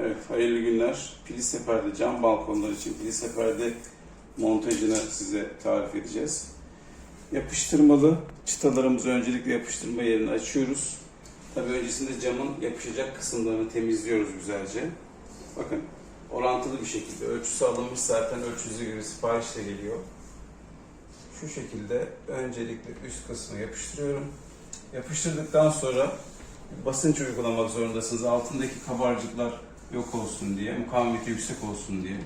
Evet, hayırlı günler. Pilise perde, cam balkonlar için pilise perde montajını size tarif edeceğiz. Yapıştırmalı çıtalarımızı öncelikle yapıştırma yerini açıyoruz. Tabii öncesinde camın yapışacak kısımlarını temizliyoruz güzelce. Bakın, orantılı bir şekilde ölçüsü alınmış zaten ölçüsü göre siparişle geliyor. Şu şekilde öncelikle üst kısmı yapıştırıyorum. Yapıştırdıktan sonra basınç uygulamak zorundasınız. Altındaki kabarcıklar yok olsun diye, mukavemeti yüksek olsun diye.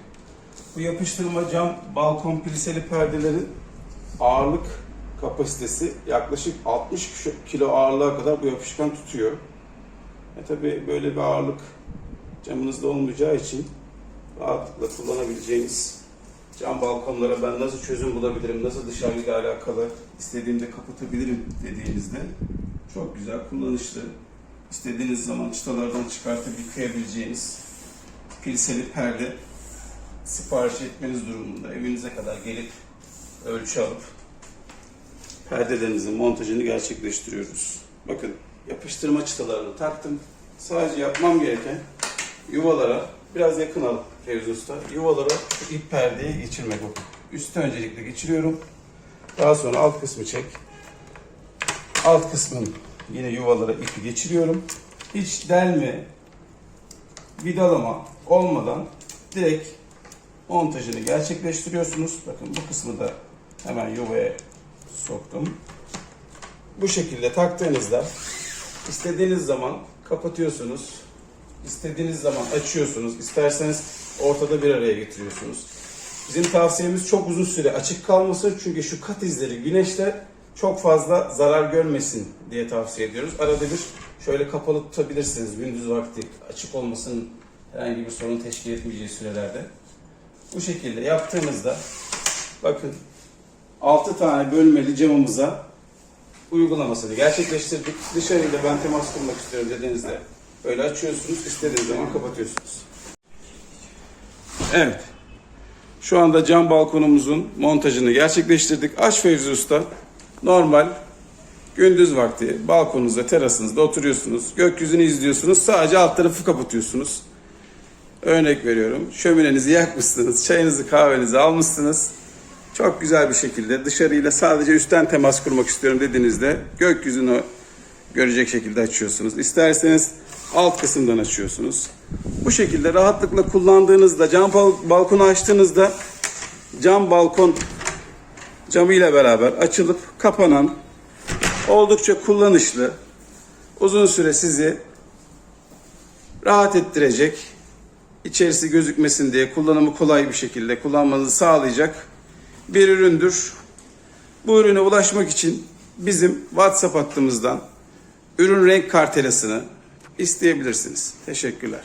Bu yapıştırma cam balkon pliseli perdelerin ağırlık kapasitesi yaklaşık 60 kilo ağırlığa kadar bu yapışkan tutuyor. E tabi böyle bir ağırlık camınızda olmayacağı için rahatlıkla kullanabileceğiniz cam balkonlara ben nasıl çözüm bulabilirim, nasıl dışarıyla alakalı istediğimde kapatabilirim dediğinizde çok güzel, kullanışlı. İstediğiniz zaman çıtalardan çıkartıp yıkayabileceğiniz pilseli perde sipariş etmeniz durumunda evinize kadar gelip ölçü alıp perdelerinizin montajını gerçekleştiriyoruz. Bakın yapıştırma çıtalarını taktım. Sadece yapmam gereken yuvalara biraz yakın al Fevzi. Yuvalara ip perdeyi geçirmek bakın. Üste öncelikle geçiriyorum. Daha sonra alt kısmı çek. Alt kısmın yine yuvalara ipi geçiriyorum. Hiç delme, vidalama olmadan direkt montajını gerçekleştiriyorsunuz. Bakın bu kısmı da hemen yuvaya soktum. Bu şekilde taktığınızda istediğiniz zaman kapatıyorsunuz. İstediğiniz zaman açıyorsunuz. İsterseniz ortada bir araya getiriyorsunuz. Bizim tavsiyemiz çok uzun süre açık kalması çünkü şu kat izleri güneşte çok fazla zarar görmesin diye tavsiye ediyoruz. Arada bir şöyle kapalı tutabilirsiniz gündüz vakti açık olmasının herhangi bir sorun teşkil etmeyeceği sürelerde. Bu şekilde yaptığınızda bakın 6 tane bölmeli camımıza uygulamasını gerçekleştirdik. Dışarıyla ben temas kurmak istiyorum dediğinizde böyle açıyorsunuz, istediğiniz zaman kapatıyorsunuz. Evet. Şu anda cam balkonumuzun montajını gerçekleştirdik. Aç Fevzi Usta. Normal gündüz vakti balkonunuzda, terasınızda oturuyorsunuz. Gökyüzünü izliyorsunuz. Sadece alt tarafı kapatıyorsunuz. Örnek veriyorum. Şöminenizi yakmışsınız. Çayınızı, kahvenizi almışsınız. Çok güzel bir şekilde dışarıyla sadece üstten temas kurmak istiyorum dediğinizde gökyüzünü görecek şekilde açıyorsunuz. İsterseniz alt kısımdan açıyorsunuz. Bu şekilde rahatlıkla kullandığınızda cam bal- balkonu açtığınızda cam balkon camı ile beraber açılıp kapanan oldukça kullanışlı uzun süre sizi rahat ettirecek içerisi gözükmesin diye kullanımı kolay bir şekilde kullanmanızı sağlayacak bir üründür. Bu ürüne ulaşmak için bizim WhatsApp hattımızdan ürün renk kartelasını isteyebilirsiniz. Teşekkürler.